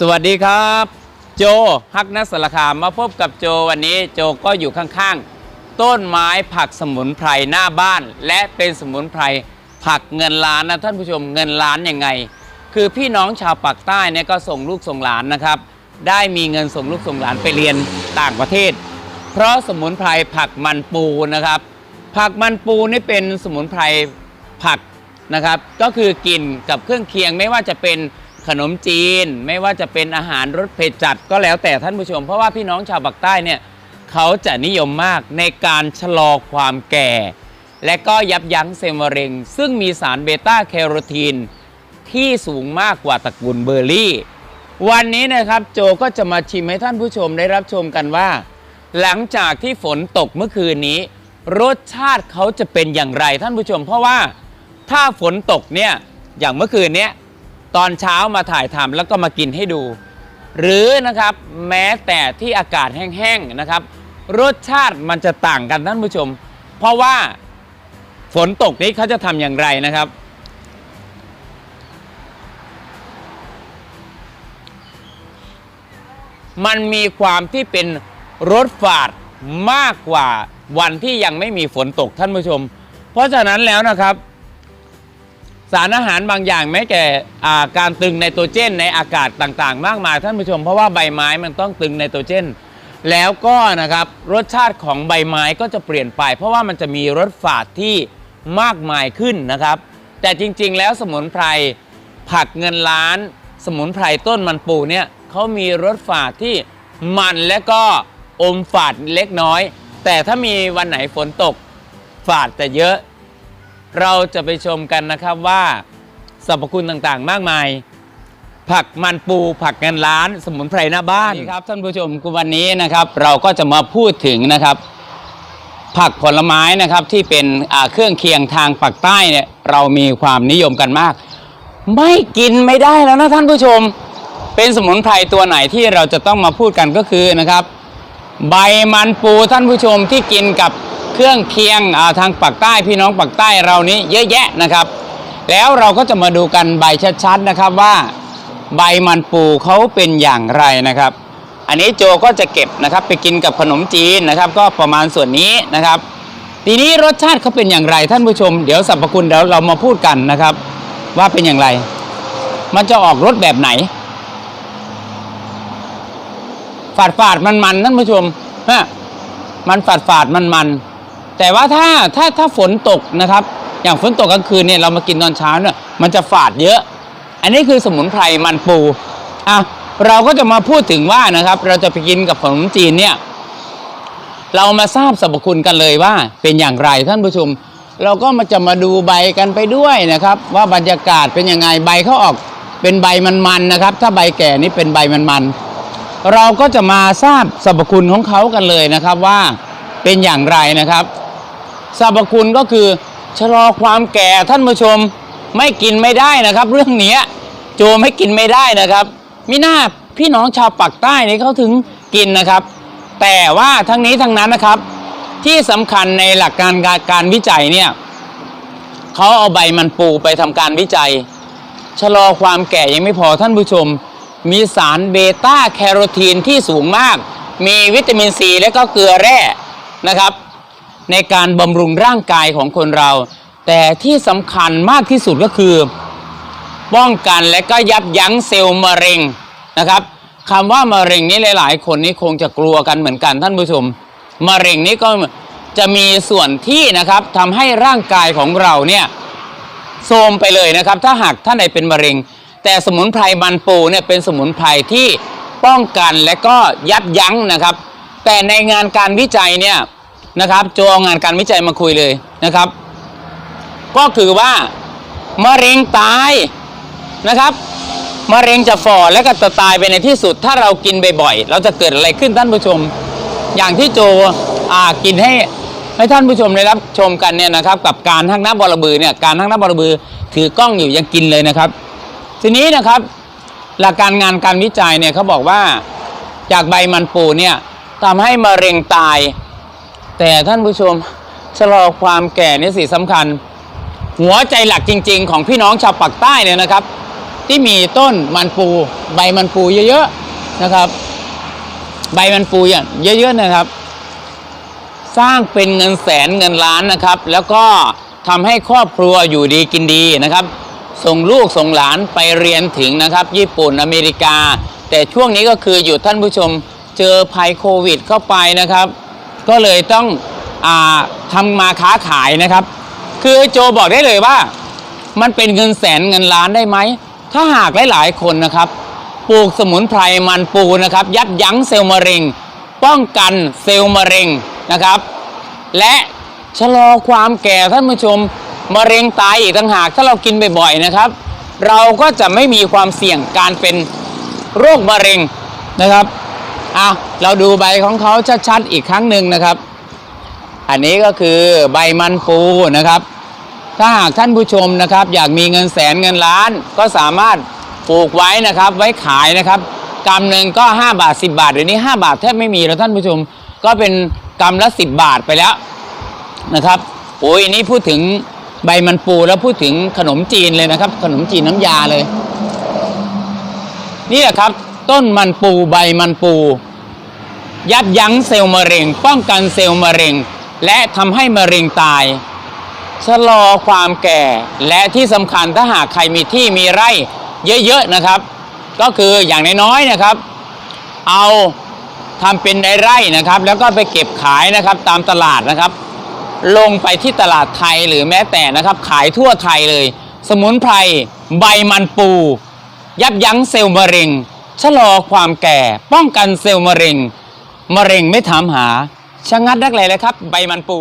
สวัสดีครับ โจฮักนัสสารคามมาพบกับโจวันนี้โจก็อยู่ข้างๆ ต้นไม้ผักสมุนไพรหน้าบ้าน และเป็นสมุนไพรผักเงินล้านนะท่านผู้ชมเงินล้านยังไง คือพี่น้องชาวปากใต้เนี่ยก็ส่งลูกส่งหลานนะครับ ได้มีเงินส่งลูกส่งหลานไปเรียนต่างประเทศ เพราะสมุนไพรผักมันปูนะครับ ผักมันปูนี่เป็นสมุนไพรผักนะครับ ก็คือกินกับเครื่องเคียงไม่ว่าจะเป็น ขนมจีน ไม่ว่าจะเป็นอาหารรสเผ็ดจัดก็แล้วแต่ท่านผู้ชม เพราะว่าพี่น้องชาวปากใต้เนี่ยเขาจะนิยมมากในการชะลอความแก่ และก็ยับยั้งเซลล์มะเร็ง ซึ่งมีสารเบต้าแคโรทีนที่สูงมากกว่าตระกูลเบอร์รี่ วันนี้นะครับโจก็จะมาชิมให้ท่านผู้ชมได้รับชมกันว่า หลังจากที่ฝนตกเมื่อคืนนี้ รสชาติเขาจะเป็นอย่างไรท่านผู้ชม เพราะว่าถ้าฝนตกเนี่ยอย่างเมื่อคืนเนี้ย ตอนเช้ามาถ่ายทำแล้วก็มากินให้ดู หรือนะครับแม้แต่ที่อากาศแห้งๆนะครับ รสชาติมันจะต่างกันท่านผู้ชม เพราะว่าฝนตกนี้เขาจะทำอย่างไรนะครับ มันมีความที่เป็นรสฝาดมากกว่าวันที่ยังไม่มีฝนตกท่านผู้ชม เพราะฉะนั้นแล้วนะครับ สารอาหารบางอย่างแม้แต่อ่าการตึงไนโตรเจนในอากาศต่างๆ มากมายท่านผู้ชม เพราะว่าใบไม้มันต้องตึงไนโตรเจน แล้วก็นะครับรสชาติของใบไม้ก็จะเปลี่ยนไป เพราะว่ามันจะมีรสฝาดที่มากมายขึ้นนะครับ แต่จริงๆ แล้วสมุนไพรผักเงินล้าน สมุนไพรต้นมันปูเนี่ยเขามีรสฝาดที่มันและก็อมฝาดเล็กน้อย แต่ถ้ามีวันไหนฝนตกฝาดแต่เยอะ เราจะไปชมกันนะครับว่าสรรพคุณต่างๆ มากมาย ผักมันปูผักเงินล้าน สมุนไพรหน้าบ้านครับท่านผู้ชมวันนี้นะครับ เราก็จะมาพูดถึงนะครับ ผักผลไม้นะครับที่เป็นอ่าเครื่องเคียงทางปากใต้เนี่ยเรามีความนิยมกันมาก ไม่กินไม่ได้แล้วนะท่านผู้ชม เป็นสมุนไพรตัวไหนที่เราจะต้องมาพูดกันก็คือนะครับ ใบมันปูท่านผู้ชมที่กินกับ เครื่องเคียงาทางปากใต้พี่น้องปากใต้เรานี้เยอะแยะนะครับ แล้วเราก็จะมาดูกันใบชัดๆนะครับว่า ใบมันปูเขาเป็นอย่างไรนะครับ อันนี้โจก็จะเก็บนะครับไปกินกับขนมจีนนะครับ ก็ประมาณส่วนนี้นะครับ ทีนี้รสชาติเขาเป็นอย่างไรท่านผู้ชม เดี๋ยวสรรพคุณเดี๋ยวเรามาพูดกันนะครับ ว่าเป็นอย่างไร มันจะออกรสแบบไหนฝาดฝาดมันมันๆท่านผู้ชมฮะมันฝาดฝาดมันมันๆ แต่ว่าถ้าถ้าถ้าฝนตกนะครับ อย่างฝนตกกลางคืนเนี่ยเรามากินตอนเช้าเนี่ยมันจะฝาดเยอะ อันนี้คือสมุนไพรมันปูอะเราก็จะมาพูดถึงว่านะครับ เราจะไปกินกับขนมจีนเนี่ยเรามาทราบสรรพคุณกันเลยว่าเป็นอย่างไรท่านผู้ชม เราก็มาจะมาดูใบกันไปด้วยนะครับ ว่าบรรยากาศเป็นยังไงใบเขาออกเป็นใบมันๆนะครับ ถ้าใบแก่นี่เป็นใบมันๆเราก็จะมาทราบสรรพคุณของเขากันเลยนะครับว่าเป็นอย่างไรนะครับ สรรพคุณก็คือชะลอความแก่ท่านผู้ชมไม่กินไม่ได้นะครับ เรื่องเนี้โจไม่กินไม่ได้นะครับมิน่าพี่น้องชาวปากใต้นี่เขาถึงกินนะครับ แต่ว่าทั้งนี้ทั้งนั้นนะครับ ที่สำคัญในหลักการการการวิจัยเนี่ยเขาเอาใบมันปูไปทำการวิจัย ชะลอความแก่ยังไม่พอท่านผู้ชม มีสารเบต้าแคโรทีนที่สูงมาก มีวิตามินซีและก็เกลือแร่นะครับ ในการบำรุงร่างกายของคนเรา แต่ที่สำคัญมากที่สุดก็คือ ป้องกันและก็ยับยั้งเซลล์มะเร็งนะครับคำว่ามะเร็งนี้หลาย ๆ คนนี่คงจะกลัวกันเหมือนกันท่านผู้ชมมะเร็งนี้ก็จะมีส่วนที่นะครับทำให้ร่างกายของเราเนี่ยโทรมไปเลยนะครับ ถ้าหากท่านใดเป็นมะเร็ง แต่สมุนไพรมันปูเนี่ยเป็นสมุนไพรที่ป้องกันและก็ยับยั้งนะครับ แต่ในงานการวิจัยเนี่ย นะครับโจเอางานการวิจัยมาคุยเลยนะครับ ก็คือว่ามะเร็งตายนะครับมะเร็งจะฝ่อและก็จะตายไปในที่สุด ถ้าเรากินบ่อยๆเราจะเกิดอะไรขึ้นท่านผู้ชม อย่างที่โจอ่ากินให้ให้ท่านผู้ชมได้รับชมกันเนี่ยนะครับ กับการทั้งน้ำบอระบือเนี่ยการทั้งน้ำบอระบือถือกล้องอยู่ยังกินเลยนะครับ ทีนี้นะครับ หลักการงานการวิจัยเนี่ยเขาบอกว่าจากใบมันปูเนี่ยทำให้มะเร็งตาย แต่ท่านผู้ชมชะลอความแก่นี่สิสำคัญ หัวใจหลักจริง ๆ ของพี่น้องชาวปากใต้เนี่ยนะครับ ที่มีต้นมันปู ใบมันปูเยอะๆนะครับ ใบมันปูอย่างเยอะๆนะครับ สร้างเป็นเงินแสนเงินล้านนะครับ แล้วก็ทำให้ครอบครัวอยู่ดีกินดีนะครับส่งลูกส่งหลานไปเรียนถึงนะครับ ญี่ปุ่นอเมริกา แต่ช่วงนี้ก็คืออยู่ท่านผู้ชมเจอภัยโควิดเข้าไปนะครับ ก็เลยต้องอาทำมาค้าขายนะครับ คือโจบอกได้เลยว่า มันเป็นเงินแสนเงินล้านได้ไหม ถ้าหากหลายๆคนนะครับ ปลูกสมุนไพรมันปูนะครับ ยับยั้งเซลล์มะเร็ง ป้องกันเซลล์มะเร็งนะครับ และชะลอความแก่ท่านผู้ชมมะเร็งตายอีกต่างหากถ้าเรากินบ่อยๆนะครับ เราก็จะไม่มีความเสี่ยงการเป็นโรคมะเร็งนะครับ อะเราดูใบของเขาชัดๆอีกครั้งหนึ่งนะครับ อันนี้ก็คือใบมันปูนะครับ ถ้าหากท่านผู้ชมนะครับ อยากมีเงินแสนเงินล้าน ก็สามารถปลูกไว้นะครับ ไว้ขายนะครับกำหนึ่งก็ 5 บาท 10 บาทเดี๋ยวนี้ 5 บาทแทบไม่มีแล้วท่านผู้ชม ก็เป็นกำละ 10 บาทไปแล้วนะครับโอ้ยนี่พูดถึงใบมันปูแล้วพูดถึงขนมจีนเลยนะครับ ขนมจีนน้ำยาเลย นี่แหละครับ ต้นมันปูใบมันปู ยับยั้งเซลล์มะเร็ง ป้องกันเซลล์มะเร็ง และทำให้มะเร็งตายชะลอความแก่ และที่สำคัญถ้าหากใครมีที่มีไร่เยอะๆนะครับ ก็คืออย่างน้อยๆนะครับ เอาทำเป็นในไร่นะครับ แล้วก็ไปเก็บขายนะครับตามตลาดนะครับ ลงไปที่ตลาดไทยหรือแม้แต่นะครับ ขายทั่วไทยเลย สมุนไพรใบมันปู ยับยั้งเซลล์มะเร็ง ชะลอความแก่ ป้องกันเซลล์มะเร็ง มะเร็งไม่ถามหาชะงัดนักเลยเลยครับ ใบมันปู